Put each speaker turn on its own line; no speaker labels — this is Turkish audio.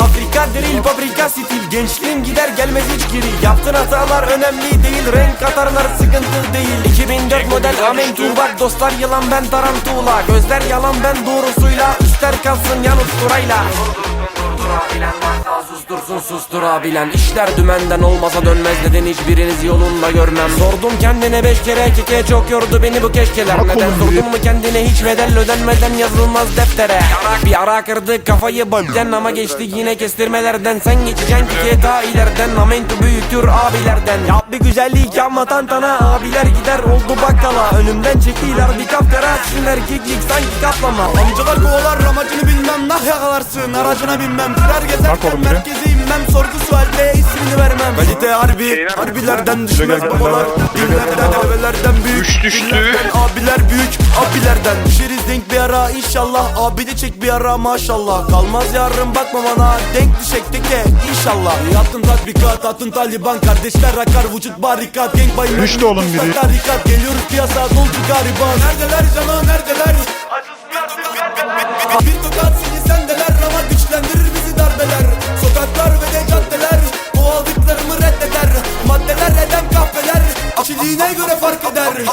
Afrika drill fabrika stil. Gençliğim gider gelmez hiç geri. Yaptığın hatalar önemli değil. Renk katarlar sıkıntı değil. 2004 model amen tuğbak Dostlar yılan ben tarantula. Gözler yalan ben doğrusuyla. İster kalsın yan usturayla Durdurabilen varsa sustursun susturabilen İşler dümenden olmasa dönmez Neden hiçbiriniz yolunda görmem. Sordum kendine beş kere keke Çok yordu beni bu keşkeler.
Bak
Neden
oğlum,
sordun mu kendine hiç bedel ödenmeden yazılmaz deftere? Bir ara kırdı kafayı bölden ama geçti yine kestirmelerden. Sen geçeceksin ki daha ileriden Amento büyüktür abilerden. Yap bir güzellik yapma tantana. Abiler gider oldu bakkala. Önümden çekiler bir kapkara. Sizin erkeklik sanki kaplama.
Amcalar kovalar amacını bilmem nah yakalarsın Aracına binmem.
Oğlum
gezerken
biri.
merkeze inmem Sorgu sualle ismini vermem. Kalite harbi harbilerden düşmez babalar Dinlerden develerden büyük.
Üç düştü.
Abiler büyük abilerden. Düşeriz denk bir ara inşallah. Abi de çek bir ara maşallah. Kalmaz yarın bakma bana. Denk düşek teke inşallah. Yaptım tatbikat attın taliban. Kardeşler akar vücut barikat. Gang bayım
Düştü oğlum biri.
Tarikat. Geliyoruz piyasa dolcu gariban. Neredeler canım neredeler Geldiğine göre fark ederiz